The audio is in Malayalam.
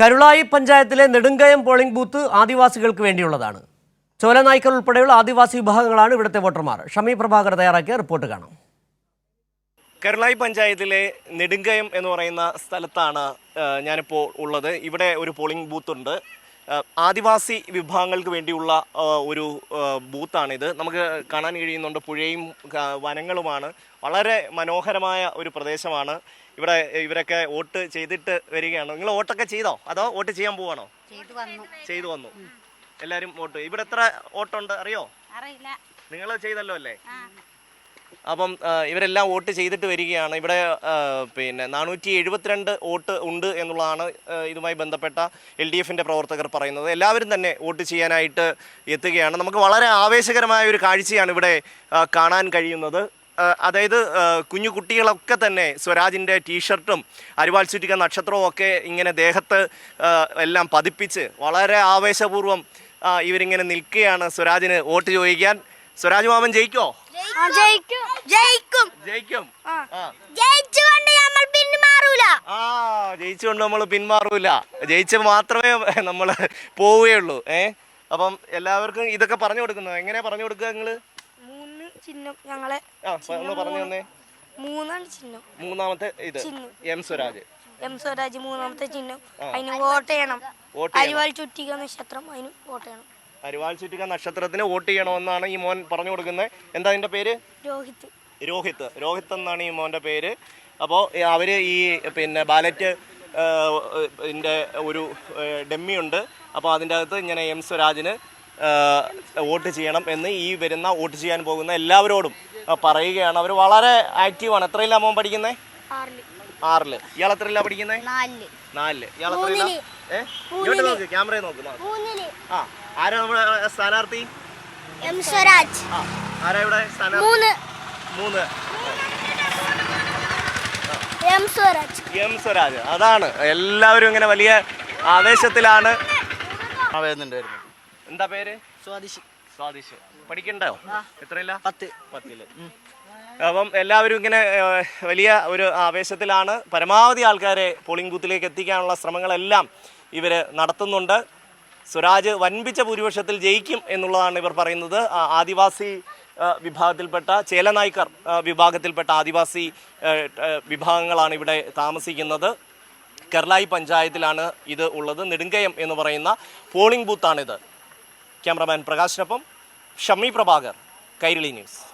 കരുളായി പഞ്ചായത്തിലെ നെടുങ്കയം പോളിംഗ് ബൂത്ത് ആദിവാസികൾക്ക് വേണ്ടിയുള്ളതാണ്. ചോലനായ്ക്കൽ ഉൾപ്പെടെയുള്ള ആദിവാസി വിഭാഗങ്ങളാണ് ഇവിടുത്തെ വോട്ടർമാർ. ഷമി പ്രഭാകർ തയ്യാറാക്കിയ റിപ്പോർട്ട് കാണാം. കരുളായി പഞ്ചായത്തിലെ നെടുങ്കയം എന്ന് പറയുന്ന സ്ഥലത്താണ് ഞാനിപ്പോൾ ഉള്ളത്. ഇവിടെ ഒരു പോളിംഗ് ബൂത്ത് ഉണ്ട് ആദിവാസി വിഭാഗങ്ങൾക്ക് വേണ്ടിയുള്ള ഒരു ബൂത്താണിത്. നമുക്ക് കാണാൻ കഴിയുന്നുണ്ട് പുഴയും വനങ്ങളുമാണ്. വളരെ മനോഹരമായ ഒരു പ്രദേശമാണ്. ഇവിടെ ഇവരൊക്കെ വോട്ട് ചെയ്തിട്ട് വരികയാണ്? നിങ്ങൾ വോട്ടൊക്കെ ചെയ്തോ? അതോ വോട്ട് ചെയ്യാൻ പോവാണോ? ചെയ്തു വന്നു. എല്ലാരും വോട്ട്. ഇവിടെ എത്ര വോട്ടുണ്ട്? അറിയോ? നിങ്ങൾ ചെയ്തല്ലോ അല്ലേ? അപ്പം ഇവരെല്ലാം വോട്ട് ചെയ്തിട്ട് വരികയാണ്. ഇവിടെ പിന്നെ നാനൂറ്റി എഴുപത്തിരണ്ട് വോട്ട് ഉണ്ട് എന്നുള്ളതാണ് ഇതുമായി ബന്ധപ്പെട്ട എൽ ഡി എഫിന്റെ പ്രവർത്തകർ പറയുന്നത്. എല്ലാവരും തന്നെ വോട്ട് ചെയ്യാനായിട്ട് എത്തുകയാണ്. നമുക്ക് വളരെ ആവേശകരമായ ഒരു കാഴ്ചയാണ് ഇവിടെ കാണാൻ കഴിയുന്നത്. അതായത് കുഞ്ഞു കുട്ടികളൊക്കെ തന്നെ സ്വരാജിന്റെ ടീഷർട്ടും അരിവാൾ ചുറ്റിക്ക നക്ഷത്രവും ഒക്കെ ഇങ്ങനെ ദേഹത്ത് എല്ലാം പതിപ്പിച്ച് വളരെ ആവേശപൂർവം ഇവരിങ്ങനെ നിൽക്കുകയാണ് സ്വരാജിന് വോട്ട് ചോദിക്കാൻ. സ്വരാജ് മാമൻ ജയിക്കോ? ജയിക്കും. ജയിക്കും. ജയിക്കും. ജയിച്ചുകൊണ്ട് നമ്മൾ പിന്മാറൂല. ആ ജയിച്ചുകൊണ്ട് നമ്മൾ പിന്മാറൂല. ജയിച്ച് മാത്രമേ നമ്മൾ പോവുകയുള്ളൂ. ഏ? അപ്പം എല്ലാവർക്കും ഇതൊക്കെ പറഞ്ഞു കൊടുക്കുന്നത്. എങ്ങനെയാ പറഞ്ഞു കൊടുക്കുക നിങ്ങൾ? ചിഹ്നം ഞങ്ങളെ പറഞ്ഞു തന്നേ. മൂന്നാണ് ചിഹ്നം. മൂന്നാമത്തെ ഇത് എം സ്വരാജ്. എം സ്വരാജ് മൂന്നാമത്തെ ചിഹ്നം. അതിന് വോട്ട് ചെയ്യണം. അരിവാൾ ചുറ്റിക നക്ഷത്രം അതിന് വോട്ട് ചെയ്യണം. അരിവാൾ ചുറ്റിക നക്ഷത്രത്തിന് വോട്ട് ചെയ്യണമെന്നാണ് ഈ മോൻ പറഞ്ഞു കൊടുക്കുന്നത്. എന്താ അതിന്റെ പേര്? രോഹിത്. രോഹിത്. രോഹിത് എന്നാണ് ഈ മോന്റെ പേര്. അപ്പോൾ അവർ ഈ പിന്നെ ബാലറ്റ് ഇതിന്റെ ഒരു ഡെമ്മിയുണ്ട്. അപ്പോൾ അതിന്റെ അകത്ത് ഇങ്ങനെ എം സ്വരാജിന് വോട്ട് ചെയ്യണം എന്ന് ഈ വരുന്ന വോട്ട് ചെയ്യാൻ പോകുന്ന എല്ലാവരോടും പറയുകയാണ്. അവർ വളരെ ആക്റ്റീവാണ്. എത്രയില്ല മോൻ പഠിക്കുന്നത് ആറിൽ. ആറിൽ. ഇയാൾ എത്രയില്ല പഠിക്കുന്നത് നാലിൽ. ഇയാൾ എത്രയില്ല ഏ? ഇങ്ങോട്ട് നോക്ക് ക്യാമറ നോക്ക് ആ ആരാ നമ്മുടെ സ്ഥാനാർത്ഥി? എം സ്വരാജ്. ആരാ ഇവിടെ മൂന്ന്. മൂന്ന്. എം സ്വരാജ്. എം സ്വരാജ്. അതാണ്. എല്ലാവരും ഇങ്ങനെ വലിയ ആവേശത്തിലാണ്. ആ വരുന്നുണ്ടായിരുന്നു എന്താ പേര്? സ്വാദിഷ്. സ്വാദിഷ്. പഠിക്കണ്ടോ? എത്രയില്ല പത്ത്. പത്തിൽ. അപ്പം എല്ലാവരും ഇങ്ങനെ വലിയ ഒരു ആവേശത്തിലാണ് പരമാവധി ആൾക്കാരെ പോളിംഗ് ബൂത്തിലേക്ക് എത്തിക്കാനുള്ള ശ്രമങ്ങളെല്ലാം ഇവർ നടത്തുന്നുണ്ട്. സ്വരാജ് വൻപിച്ച ഭൂരിപക്ഷത്തിൽ ജയിക്കും എന്നുള്ളതാണ് ഇവർ പറയുന്നത്. ആദിവാസി വിഭാഗത്തിൽപ്പെട്ട ചേലനായ്ക്കർ വിഭാഗത്തിൽപ്പെട്ട ആദിവാസി വിഭാഗങ്ങളാണ് ഇവിടെ താമസിക്കുന്നത്. കെർലായി പഞ്ചായത്തിലാണ് ഇത് ഉള്ളത്. നെടുങ്കയം എന്ന് പറയുന്ന പോളിംഗ് ബൂത്താണിത് ക്യാമറമാൻ പ്രകാശിനൊപ്പം ഷമ്മി പ്രഭാകർ കൈരളി ന്യൂസ്.